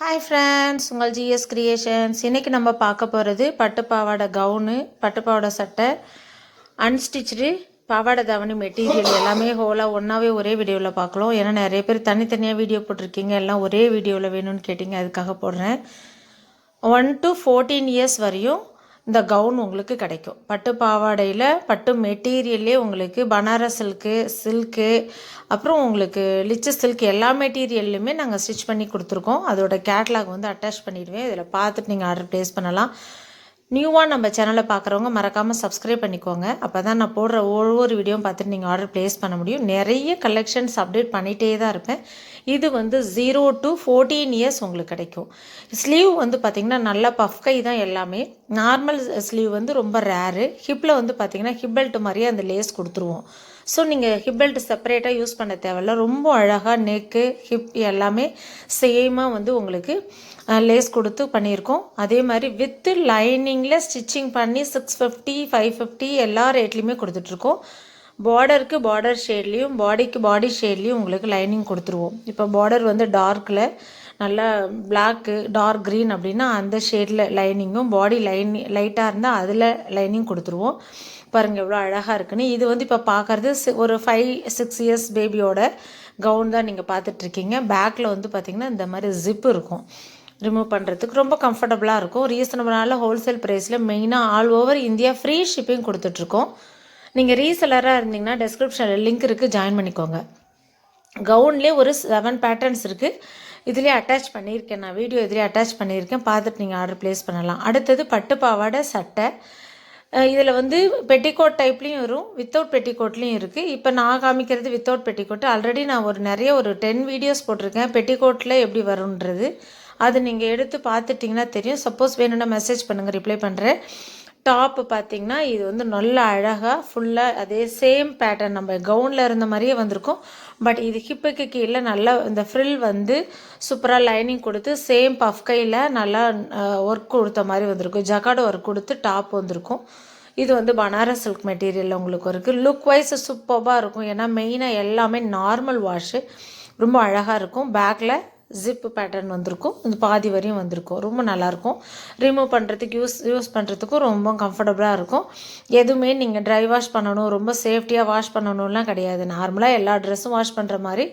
Hi friends உங்கள் GS creations இன்றைக்கி நம்ம பார்க்க போகிறது பட்டு பாவாடை கவுனு பட்டு பாவாடை சட்டை அன்ஸ்டிச்சு பாவாடை தாவணி மெட்டீரியல் எல்லாமே ஹோலாக ஒன்றாவே ஒரே வீடியோவில் பார்க்கலாம். ஏன்னா நிறைய பேர் தனித்தனியாக வீடியோ போட்டிருக்கீங்க. எல்லாம் ஒரே வீடியோவில் வேணும்னு கேட்டிங்க. அதுக்காக போடுறேன். ஒன் டு ஃபோர்டீன் இயர்ஸ் வரையும் இந்த கவுன் உங்களுக்கு கிடைக்கும். பட்டு பாவாடையில் பட்டு மெட்டீரியல்லே உங்களுக்கு பனாரஸ் சில்க்கு சில்க்கு அப்புறம் உங்களுக்கு லிச்சு சில்க் எல்லா மெட்டீரியல்லையுமே நாங்கள் ஸ்டிச் பண்ணி கொடுத்துருக்கோம். அதோட கேட்லாக் வந்து அட்டாச் பண்ணிவிடுவேன் இதில் பார்த்துட்டு நீங்கள் ஆர்டர் ப்ளேஸ் பண்ணலாம். நியூவாக நம்ம சேனலை பார்க்குறவங்க மறக்காமல் சப்ஸ்கிரைப் பண்ணிக்கோங்க. அப்போ தான் நான் போடுற ஒவ்வொரு வீடியோவும் பார்த்துட்டு நீங்கள் ஆர்டர் ப்ளேஸ் பண்ண முடியும். நிறைய கலெக்ஷன்ஸ் அப்டேட் பண்ணிகிட்டே தான் இருப்பேன். இது வந்து ஜீரோ டு ஃபோர்டீன் இயர்ஸ் உங்களுக்கு கிடைக்கும். ஸ்லீவ் வந்து பார்த்திங்கன்னா நல்லா பஃப் கை தான் எல்லாமே. நார்மல் ஸ்லீவ் வந்து ரொம்ப ரேரு ஹிப்பில் வந்து பார்த்திங்கன்னா ஹிப் பெல்ட் மாதிரியே அந்த லேஸ் கொடுத்துருவோம். ஸோ நீங்கள் ஹிப் பெல்ட் செப்பரேட்டாக யூஸ் பண்ண தேவையில்ல. ரொம்ப அழகாக நெக்கு ஹிப் எல்லாமே சேமாக வந்து உங்களுக்கு லேஸ் கொடுத்து பண்ணியிருக்கோம். அதே மாதிரி வித்து லைனிங்கில் ஸ்டிச்சிங் பண்ணி சிக்ஸ் ஃபிஃப்டி ஃபைவ் ஃபிஃப்டி எல்லா ரேட்லேயுமே கொடுத்துட்ருக்கோம். பார்டருக்கு பார்டர் ஷேட்லேயும் பாடிக்கு பாடி ஷேட்லேயும் உங்களுக்கு லைனிங் கொடுத்துருவோம். இப்போ பார்டர் வந்து டார்க்கில் நல்லா பிளாக்கு டார்க் க்ரீன் அப்படின்னா அந்த ஷேடில் லைனிங்கும் பாடி லைனிங் லைட்டாக இருந்தால் அதில் லைனிங் கொடுத்துருவோம். பாருங்கள் எவ்வளோ அழகாக இருக்குன்னு. இது வந்து இப்போ பார்க்குறது ஒரு ஃபைவ் சிக்ஸ் இயர்ஸ் பேபியோட கவுன் தான் நீங்கள் பார்த்துட்ருக்கீங்க பேக்கில் வந்து பார்த்திங்கன்னா இந்த மாதிரி ஜிப் இருக்கும். ரிமூவ் பண்ணுறதுக்கு ரொம்ப கம்ஃபர்டபுளாக இருக்கும். ரீசனபிளான ஹோல்சேல் ப்ரைஸில் மெயினாக all over India free shipping கொடுத்துட்ருக்கோம். நீங்கள் ரீசெலராக இருந்தீங்கன்னா டெஸ்கிரிப்ஷனில் லிங்க் இருக்குது ஜாயின் பண்ணிக்கோங்க. கவுன்லேயே ஒரு செவன் பேட்டர்ன்ஸ் இருக்குது இதுலேயே அட்டாச் பண்ணியிருக்கேன். நான் வீடியோ இதுலேயே அட்டாச் பண்ணியிருக்கேன். பார்த்துட்டு நீங்கள் ஆர்டர் ப்ளேஸ் பண்ணலாம். அடுத்தது பட்டு பாவாடை சட்டை இதில் வந்து பெட்டிக்கோட் டைப்லேயும் வரும். வித்தவுட் பெட்டிக்கோட்லேயும் இருக்குது இப்போ நான் காமிக்கிறது வித்தவுட் பெட்டிக்கோட் ஆல்ரெடி நான் ஒரு நிறைய ஒரு டென் வீடியோஸ் போட்டிருக்கேன். பெட்டிக்கோட்டில் எப்படி வரும்ன்றது. அது நீங்கள் எடுத்து பார்த்துட்டிங்கன்னா தெரியும். சப்போஸ் வேணும்னா மெசேஜ் பண்ணுங்கள் ரிப்ளை பண்ணுறேன் டாப்பு பார்த்திங்கன்னா இது வந்து நல்ல அழகாக ஃபுல்லாக அதே சேம் பேட்டர்ன் நம்ம கவுனில் இருந்த மாதிரியே வந்திருக்கும். பட் இது ஹிப்புக்கு கீழே நல்லா இந்த ஃப்ரில் வந்து சூப்பராக லைனிங் கொடுத்து சேம் பஃப் கையில் நல்லா ஒர்க் கொடுத்த மாதிரி வந்திருக்கும். ஜக்காடு ஒர்க் கொடுத்து டாப் வந்திருக்கும். இது வந்து பனாரஸ் சில்க் மெட்டீரியல் உங்களுக்கு இருக்குது லுக் வைஸ் சூப்பராக இருக்கும். ஏன்னா மெயினாக எல்லாமே நார்மல் வாஷு ரொம்ப அழகாக இருக்கும். பேக்கில் ஜிப்பு பேட்டர்ன் வந்திருக்கும். இந்த பாதி வரையும் வந்திருக்கும். ரொம்ப நல்லாயிருக்கும். ரிமூவ் பண்ணுறதுக்கு யூஸ் யூஸ் பண்ணுறதுக்கும் ரொம்ப கம்ஃபர்டபுளாக இருக்கும். எதுவுமே நீங்கள் ட்ரை வாஷ் பண்ணணும் ரொம்ப சேஃப்டியாக வாஷ் பண்ணணும்லாம் கிடையாது. நார்மலாக எல்லா ட்ரெஸ்ஸும் வாஷ் பண்ணுற மாதிரி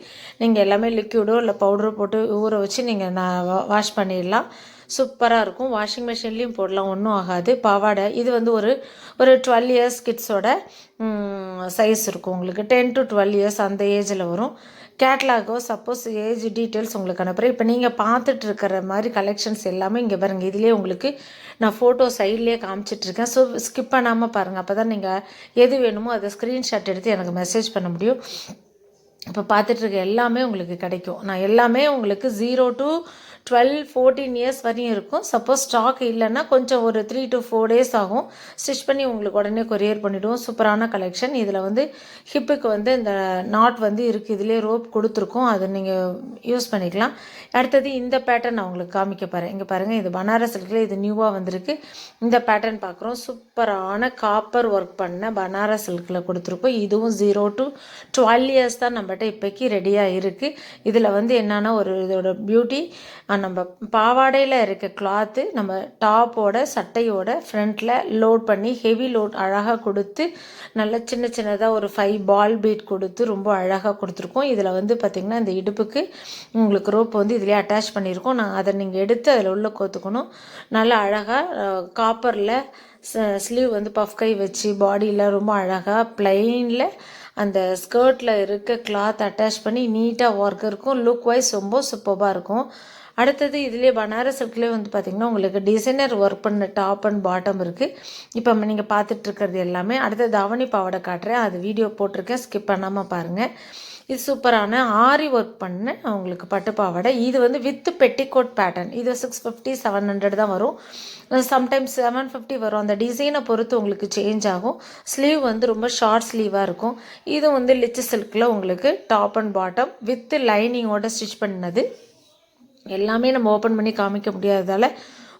நீங்கள் எல்லாமே லிக்யூடோ இல்லை பவுடரோ போட்டு ஊற வச்சு நீங்கள் நான் வாஷ் பண்ணிடலாம். சூப்பராக இருக்கும். வாஷிங் மிஷின்லேயும் போடலாம் ஒன்றும் ஆகாது. பாவாடை இது வந்து ஒரு ஒரு டுவெல் இயர்ஸ் கிட்ஸோட சைஸ் இருக்கும் உங்களுக்கு. டென் டு டுவெல் இயர்ஸ் அந்த ஏஜில் வரும். கேட்லாகோ சப்போஸ் ஏஜ் டீட்டெயில்ஸ் உங்களுக்கு அனுப்புகிறேன் இப்போ நீங்கள் பார்த்துட்டு இருக்கிற மாதிரி கலெக்ஷன்ஸ் எல்லாமே இங்கே பாருங்கள் இதிலே உங்களுக்கு நான் ஃபோட்டோ சைட்லேயே காமிச்சிட்ருக்கேன் ஸோ ஸ்கிப் பண்ணாமல் பாருங்கள் அப்போ தான் நீங்கள் எது வேணுமோ அதை ஸ்க்ரீன்ஷாட் எடுத்து எனக்கு மெசேஜ் பண்ண முடியும். இப்போ பார்த்துட்ருக்க எல்லாமே உங்களுக்கு கிடைக்கும். நான் எல்லாமே உங்களுக்கு zero to twelve fourteen years வரையும் இருக்கும். சப்போஸ் ஸ்டாக் இல்லைன்னா கொஞ்சம் ஒரு த்ரீ டு ஃபோர் டேஸ் ஆகும். ஸ்டிச் பண்ணி உங்களுக்கு உடனே கொரியர் பண்ணிவிடுவோம் சூப்பரான கலெக்ஷன் இதில் வந்து ஹிப்புக்கு வந்து இந்த நாட் வந்து இருக்குது இதிலே ரோப் கொடுத்துருக்கோம். அதை நீங்கள் யூஸ் பண்ணிக்கலாம். அடுத்தது இந்த பேட்டர்ன் நான் உங்களுக்கு காமிக்க பாரு இங்கே பாருங்கள் இது பனாரஸ் சில்கில் இது நியூவாக வந்திருக்கு. இந்த பேட்டர்ன் பார்க்குறோம் சூப்பரான காப்பர் ஒர்க் பண்ண பனாரஸ் சில்கில் கொடுத்துருக்கோம். இதுவும் ஜீரோ டு டுவெல் இயர்ஸ் தான் நம்மகிட்ட இப்போக்கி ரெடியாக இருக்குது இதில் வந்து என்னென்னா ஒரு இதோட பியூட்டி நம்ம பாவாடையில் இருக்க கிளாத்து நம்ம டாப்போட சட்டையோட ஃப்ரண்ட்டில் லோட் பண்ணி ஹெவி லோட் அழகாக கொடுத்து நல்ல சின்ன சின்னதாக ஒரு ஃபைவ் பால் பீட் கொடுத்து ரொம்ப அழகாக கொடுத்துருக்கோம். இதில் வந்து பார்த்திங்கன்னா இந்த இடுப்புக்கு உங்களுக்கு ரோப் வந்து இதிலே அட்டாச் பண்ணியிருக்கோம். நான் அதை நீங்கள் எடுத்து அதில் உள்ளே கோத்துக்கணும். நல்லா அழகாக காப்பரில் ஸ்லீவ் வந்து பஃப் கை வச்சு பாடியில் ரொம்ப அழகாக ப்ளைனில் அந்த ஸ்கர்ட்டில் இருக்க கிளாத் அட்டாச் பண்ணி நீட்டாக ஒர்க் இருக்கும். லுக் வைஸ் ரொம்ப சூப்பராக இருக்கும். அடுத்தது இதுலேயே பனாரஸ் சில்க்லேயே வந்து பார்த்திங்கன்னா உங்களுக்கு டிசைனர் ஒர்க் பண்ண டாப் அண்ட் பாட்டம் இருக்குது இப்போ நீங்கள் பார்த்துட்ருக்கிறது எல்லாமே அடுத்தது தவணி பாவாடை காட்டுறேன். அது வீடியோ போட்டிருக்கேன். ஸ்கிப் பண்ணாமல் பாருங்கள் இது சூப்பரான ஆரி ஒர்க் பண்ண உங்களுக்கு பட்டு பாவாடை. இது வந்து வித் பெட்டிகோட் பேட்டர்ன் இது சிக்ஸ் ஃபிஃப்டி செவன் ஹண்ட்ரட் தான் வரும். சம்டைம்ஸ் செவன் ஃபிஃப்டி வரும். அந்த டிசைனை பொறுத்து உங்களுக்கு சேஞ்ச் ஆகும். ஸ்லீவ் வந்து ரொம்ப ஷார்ட் ஸ்லீவாக இருக்கும். இது வந்து லிச்சு சில்கில் உங்களுக்கு டாப் அண்ட் பாட்டம் வித் லைனிங்கோட ஸ்டிச் பண்ணது. எல்லாமே நம்ம ஓப்பன் பண்ணி காமிக்க முடியாததால்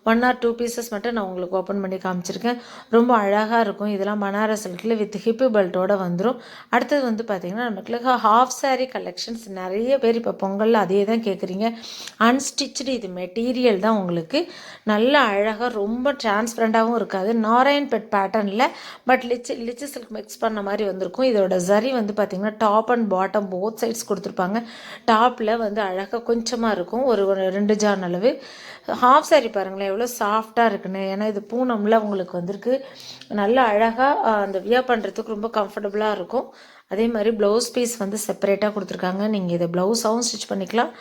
ஒன் ஆர் டூ பீசஸ் மட்டும் நான் உங்களுக்கு ஓப்பன் பண்ணி காமிச்சிருக்கேன். ரொம்ப அழகாக இருக்கும். இதெல்லாம் பனாரஸ் சில்கில் வித் ஹிப்பு பெல்ட்டோட வந்துடும் அடுத்தது வந்து பார்த்திங்கன்னா நமக்கு ஹாஃப் சாரீ கலெக்ஷன்ஸ் நிறைய பேர் இப்போ பொங்கலில் அதே தான் கேட்குறீங்க அன்ஸ்டிச்சு இது மெட்டீரியல் தான் உங்களுக்கு. நல்ல அழகாக ரொம்ப டிரான்ஸ்பரண்ட்டாகவும் இருக்காது. நாராயண் பெட் பேட்டர்னில் பட் லிச்சு லிச்சு சில்க் மிக்ஸ் பண்ண மாதிரி வந்திருக்கும். இதோட சரி வந்து பார்த்திங்கன்னா top and bottom both sides கொடுத்துருப்பாங்க. டாப்பில் வந்து அழகாக கொஞ்சமாக இருக்கும். ஒரு ஒரு ரெண்டு ஜான் அளவு. ஹாஃப் சாரி பாருங்களேன் எவ்வளோ சாஃப்டாக இருக்குன்னு. ஏன்னா இது பூனம்ல உங்களுக்கு வந்திருக்கு. நல்ல அழகாக அந்த வியர் பண்ணுறதுக்கு ரொம்ப கம்ஃபர்டபுளாக இருக்கும். அதே மாதிரி ப்ளவுஸ் பீஸ் வந்து செப்பரேட்டாக கொடுத்துருக்காங்க. நீங்கள் இதை ப்ளவுஸாகவும் ஸ்டிச் பண்ணிக்கலாம்.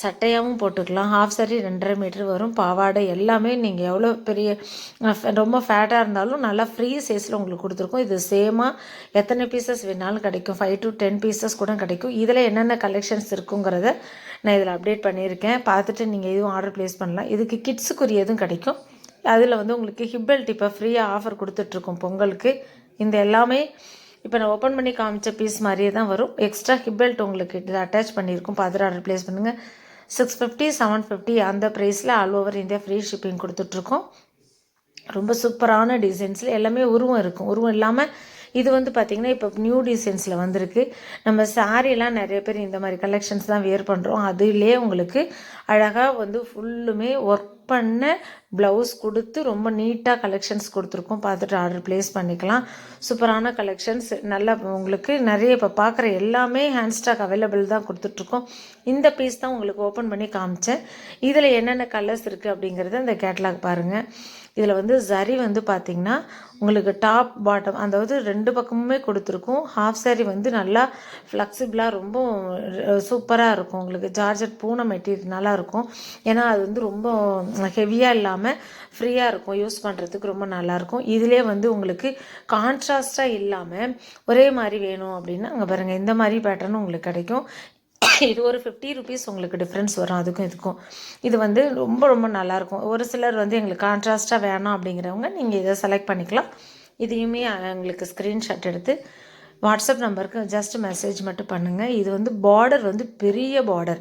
சட்டையாகவும் போட்டுக்கலாம். ஹாஃப் saree ரெண்டரை மீட்ரு வரும். பாவாடை எல்லாமே நீங்கள் எவ்வளோ பெரிய ரொம்ப ஃபேட்டாக இருந்தாலும் நல்லா ஃப்ரீ சைஸில் உங்களுக்கு கொடுத்துருக்கோம். இது சேமாக எத்தனை பீசஸ் வேணாலும் கிடைக்கும். ஃபைவ் டு டென் பீசஸ் கூட கிடைக்கும். இதில் என்னென்ன கலெக்ஷன்ஸ் இருக்குங்கிறத நான் இதில் அப்டேட் பண்ணியிருக்கேன். பார்த்துட்டு நீங்கள் எதுவும் ஆர்டர் ப்ளேஸ் பண்ணலாம். இதுக்கு கிட்ஸுக்குரியதும் கிடைக்கும்? அதில் வந்து உங்களுக்கு ஹிப்பல் இப்போ ஃப்ரீயாக ஆஃபர் கொடுத்துட்ருக்கோம் பொங்கலுக்கு. இந்த எல்லாமே இப்போ நான் ஓப்பன் பண்ணி காமிச்ச பீஸ் மாதிரியே தான் வரும். எக்ஸ்ட்ரா ஹிப்பெல்ட் உங்களுக்கு இதில் அட்டாச் பண்ணியிருக்கோம். பார்த்துட்டு ஆர்டர் ப்ளேஸ் பண்ணுங்கள் சிக்ஸ் ஃபிஃப்டி செவன் ஃபிஃப்டி அந்த ப்ரைஸில் all over India free shipping கொடுத்துட்ருக்கோம். ரொம்ப சூப்பரான டிசைன்ஸில் எல்லாமே உருவம் இருக்கும். உருவம் இல்லாமல் இது வந்து பார்த்திங்கன்னா இப்போ நியூ டிசைன்ஸில் வந்திருக்கு. நம்ம சாரீலாம் நிறைய பேர் இந்த மாதிரி கலெக்ஷன்ஸ் தான் வியர் பண்ணுறோம் அதுலேயே உங்களுக்கு அழகாக வந்து ஃபுல்லுமே ஒர்க் பண்ண ப்ளவுஸ் கொடுத்து ரொம்ப நீட்டாக கலெக்ஷன்ஸ் கொடுத்துருக்கோம். பார்த்துட்டு ஆர்டர் ப்ளேஸ் பண்ணிக்கலாம். சூப்பரான கலெக்ஷன்ஸ். நல்லா உங்களுக்கு நிறைய இப்போ பார்க்குற எல்லாமே ஹேண்ட் ஸ்டாக் அவைலபிள் தான் கொடுத்துட்ருக்கோம். இந்த பீஸ் தான் உங்களுக்கு ஓப்பன் பண்ணி காமிச்சேன். இதில் என்னென்ன கலர்ஸ் இருக்குது அப்படிங்கிறத இந்த கேட்லாக் பாருங்கள் இதில் வந்து சரி வந்து பார்த்திங்கன்னா உங்களுக்கு டாப் பாட்டம் அதாவது ரெண்டு பக்கமுமே கொடுத்துருக்கும். ஹாஃப் சாரி வந்து நல்லா ஃப்ளெக்சிபிளாக ரொம்ப சூப்பராக இருக்கும். உங்களுக்கு ஜார்ஜட் பூனை மெட்டீரியல் நல்லா இருக்கும். ஏன்னா அது வந்து ரொம்ப ஹெவியாக இல்லாமல் ஃப்ரீயாக இருக்கும். யூஸ் பண்ணுறதுக்கு ரொம்ப நல்லாயிருக்கும் இதிலே வந்து உங்களுக்கு கான்ட்ராஸ்டாக இல்லாமல் ஒரே மாதிரி வேணும் அப்படின்னா அங்கே பாருங்கள் இந்த மாதிரி பேட்டர்னும் உங்களுக்கு கிடைக்கும். இது ஒரு ஃபிஃப்டி ருபீஸ் உங்களுக்கு டிஃப்ரென்ஸ் வரும். அதுக்கும் இதுக்கும். இது வந்து ரொம்ப ரொம்ப நல்லாயிருக்கும் ஒரு சிலர் வந்து எங்களுக்கு கான்ட்ராஸ்ட்டாக வேணாம் அப்படிங்கிறவங்க நீங்கள் இதை செலக்ட் பண்ணிக்கலாம். இதையுமே எங்களுக்கு ஸ்க்ரீன்ஷாட் எடுத்து வாட்ஸ்அப் நம்பருக்கு ஜஸ்ட் மெசேஜ் மட்டும் பண்ணுங்கள் இது வந்து பார்டர் வந்து பெரிய பார்டர்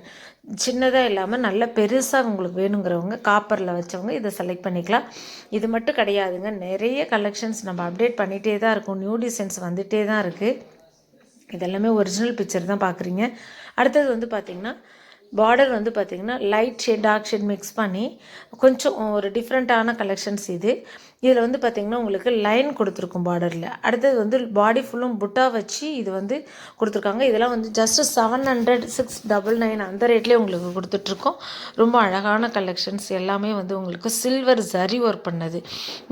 சின்னதாக இல்லாமல் நல்ல பெருசாக உங்களுக்கு வேணுங்கிறவங்க காப்பரில் வச்சவங்க இதை செலக்ட் பண்ணிக்கலாம். இது மட்டும் கிடையாதுங்க. நிறைய கலெக்ஷன்ஸ் நம்ம அப்டேட் பண்ணிகிட்டே தான் இருக்கும். நியூ டிசைன்ஸ் வந்துகிட்டே தான் இருக்குது இதெல்லாமே ஒரிஜினல் பிக்சர் தான் பார்க்குறீங்க அடுத்தது வந்து பார்த்திங்கன்னா பார்டர் வந்து பார்த்திங்கன்னா light shade dark shade mix பண்ணி கொஞ்சம் ஒரு டிஃப்ரெண்ட்டான கலெக்ஷன்ஸ் இது. இதில் வந்து பார்த்திங்கன்னா உங்களுக்கு லைன் கொடுத்துருக்கும் பார்டரில் அடுத்தது வந்து பாடி ஃபுல்லும் புட்டா வச்சு இது வந்து கொடுத்துருக்காங்க. இதெல்லாம் வந்து just seven hundred six double nine அந்த ரேட்லேயே உங்களுக்கு கொடுத்துட்ருக்கோம். ரொம்ப அழகான கலெக்ஷன்ஸ் எல்லாமே வந்து உங்களுக்கு சில்வர் ஜரி ஒர்க் பண்ணது.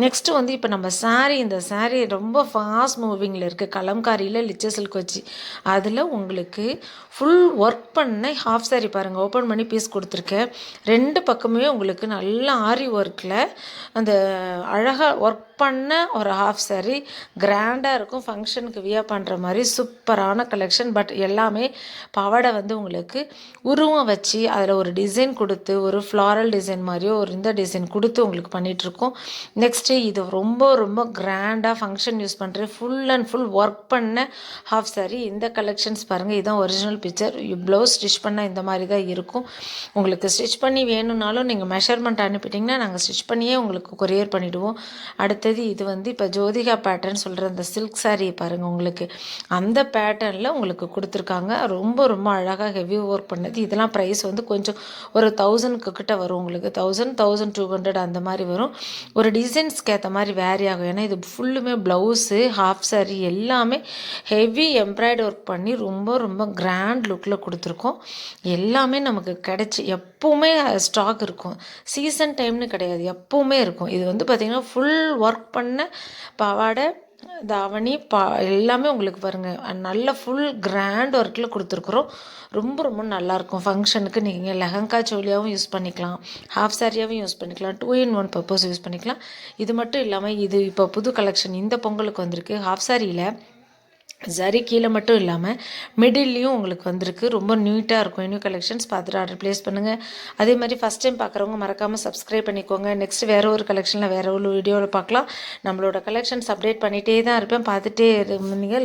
நெக்ஸ்ட்டு வந்து இப்போ நம்ம சாரீ இந்த சாரீ ரொம்ப ஃபாஸ்ட் மூவிங்கில் இருக்குது கலம்காரியில் லிச்ச சில்க் வச்சு. அதில் உங்களுக்கு ஃபுல் ஒர்க் பண்ண ஹாஃப் சாரீ பாருங்கள் ஓப்பன் பண்ணி பீஸ் கொடுத்துருக்கேன். ரெண்டு பக்கமே உங்களுக்கு நல்ல ஆரி ஒர்க்கில் அந்த அழகாக ஒர்க் பண்ண ஒரு ஹாஃப் saree கிராண்டாக இருக்கும் ஃபங்க்ஷனுக்கு வியர் பண்ணுற மாதிரி சூப்பரான கலெக்ஷன் பட் எல்லாமே பாவாடை வந்து உங்களுக்கு உருவம் வச்சு அதில் ஒரு டிசைன் கொடுத்து ஒரு ஃப்ளாரல் டிசைன் மாதிரியோ ஒரு இந்த டிசைன் கொடுத்து உங்களுக்கு பண்ணிகிட்ருக்கோம் நெக்ஸ்ட்டு இது ரொம்ப ரொம்ப கிராண்டாக ஃபங்க்ஷன் யூஸ் பண்ணுற ஃபுல் அண்ட் ஃபுல் ஒர்க் பண்ண ஹாஃப் saree. இந்த கலெக்ஷன்ஸ் பாருங்கள் இதுதான் ஒரிஜினல் பிக்சர் ப்ளவுஸ் ஸ்டிச் பண்ண இந்த மாதிரி தான் இருக்கும். உங்களுக்கு ஸ்டிச் பண்ணி வேணும்னாலும் நீங்கள் மெஷர்மெண்ட் அனுப்பிட்டிங்கன்னா நாங்கள் ஸ்டிச் பண்ணியே உங்களுக்கு கொரியர் பண்ணிவிடுவோம் அடுத்து அடுத்தது இது வந்து இப்போ ஜோதிகா பேட்டர்ன் சொல்கிற அந்த சில்க் saree பாருங்கள் உங்களுக்கு. அந்த பேட்டர்னில் உங்களுக்கு கொடுத்துருக்காங்க. ரொம்ப ரொம்ப அழகாக ஹெவி ஒர்க் பண்ணது. இதெல்லாம் ப்ரைஸ் வந்து கொஞ்சம் ஒரு தௌசண்ட்க்கு கிட்ட வரும் உங்களுக்கு. தௌசண்ட் தௌசண்ட் டூ ஹண்ட்ரட் அந்த மாதிரி வரும். ஒரு டிசைன்ஸ்க்கு ஏற்ற மாதிரி வேரி ஆகும். ஏன்னா இது ஃபுல்லுமே ப்ளவுஸு ஹாஃப் saree எல்லாமே ஹெவி எம்ப்ராய்டரி ஒர்க் பண்ணி ரொம்ப ரொம்ப கிராண்ட் லுக்கில் கொடுத்துருக்கோம். எல்லாமே நமக்கு கிடச்சி எப்போவுமே ஸ்டாக் இருக்கும். சீசன் டைம்னு கிடையாது எப்போவுமே இருக்கும். இது வந்து பார்த்திங்கன்னா ஃபுல் ஒர்க் பண்ண பாவாடை தாவணி பா எல்லாமே உங்களுக்கு பாருங்கள் நல்ல ஃபுல் கிராண்ட் ஒர்க்கில் கொடுத்துருக்குறோம். ரொம்ப ரொம்ப நல்லாயிருக்கும் ஃபங்க்ஷனுக்கு நீங்கள் லெஹங்கா சோலியாகவும் யூஸ் பண்ணிக்கலாம். ஹாஃப் சாரியாகவும் யூஸ் பண்ணிக்கலாம். Two in one purpose use பண்ணிக்கலாம். இது மட்டும் இல்லாமல் இது இப்போ புது கலெக்ஷன் இந்த பொங்கலுக்கு வந்திருக்கு. ஹாஃப் சாரியில் சரி கீழே மட்டும் இல்லாமல் மிடில்லையும் உங்களுக்கு வந்திருக்கு. ரொம்ப நீட்டாக இருக்கும். நியூ கலெக்ஷன்ஸ் பார்த்துட்டு ஆர்டர் ப்ளேஸ் பண்ணுங்கள் அதே மாதிரி ஃபஸ்ட் டைம் பார்க்குறவங்க மறக்காமல் சப்ஸ்கிரைப் பண்ணிக்கோங்க. நெக்ஸ்ட் வேறு ஒரு கலெக்ஷனில் வேறு ஒரு வீடியோவில் பார்க்கலாம். நம்மளோட கலெக்ஷன்ஸ் அப்டேட் பண்ணிகிட்டே தான் இருப்பேன். பார்த்துட்டே இருந்தீங்க.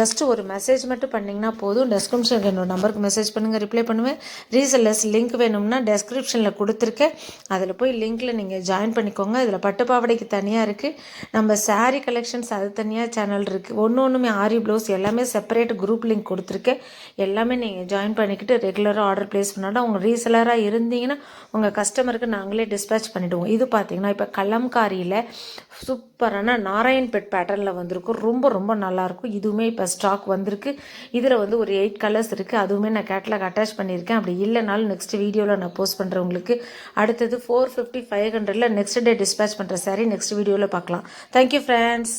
ஜஸ்ட் ஒரு மெசேஜ் மட்டும் பண்ணிங்கன்னா போதும். டெஸ்கிரிப்ஷனில் என்னோட நம்பருக்கு மெசேஜ் பண்ணுங்கள் ரிப்ளை பண்ணுவேன். ரீசெல்லர்ஸ் லிங்க் வேணும்னா டெஸ்கிரிப்ஷனில் கொடுத்துருக்கேன். அதில் போய் லிங்க்கில் நீங்கள் ஜாயின் பண்ணிக்கோங்க. இதில் பட்டு பாவாடைக்கு தனியாக இருக்குது நம்ம சாரீ கலெக்ஷன்ஸ் அது தனியாக சேனல் இருக்குது ஒன்று ஒன்றுமே ஆரி ப்ளவுஸ் எல்லாமே செப்பரேட் குரூப் லிங்க் கொடுத்துருக்கேன் எல்லாமே நீங்கள் ஜாயின் பண்ணிக்கிட்டு ரெகுலராக ஆர்டர் ப்ளேஸ் பண்ணாலும் அவங்க ரீசெலராக இருந்தீங்கன்னா உங்கள் கஸ்டமருக்கு நாங்களே டிஸ்பேச் பண்ணிவிடுவோம் இது பார்த்தீங்கன்னா இப்போ கலம்காரியில் சூப்பரான நாராயண்பேட் பேட்டர்னில் வந்திருக்கும் ரொம்ப ரொம்ப நல்லாயிருக்கும். இதுவுமே இப்போ ஸ்டாக் வந்திருக்கு. இதில் வந்து ஒரு எயிட் கலர்ஸ் இருக்குது அதுவுமே நான் கேட்லாக் அட்டாச் பண்ணியிருக்கேன். அப்படி இல்லைனாலும் நெக்ஸ்ட் வீடியோவில் நான் போஸ்ட் பண்ணுறேன் உங்களுக்கு. அடுத்தது ஃபோர் ஃபிஃப்டி ஃபைவ் ஹண்ட்ரடில் நெக்ஸ்ட் டே டிஸ்பேச் பண்ணுற சாரி நெக்ஸ்ட் வீடியோவில் பார்க்கலாம். Thank you friends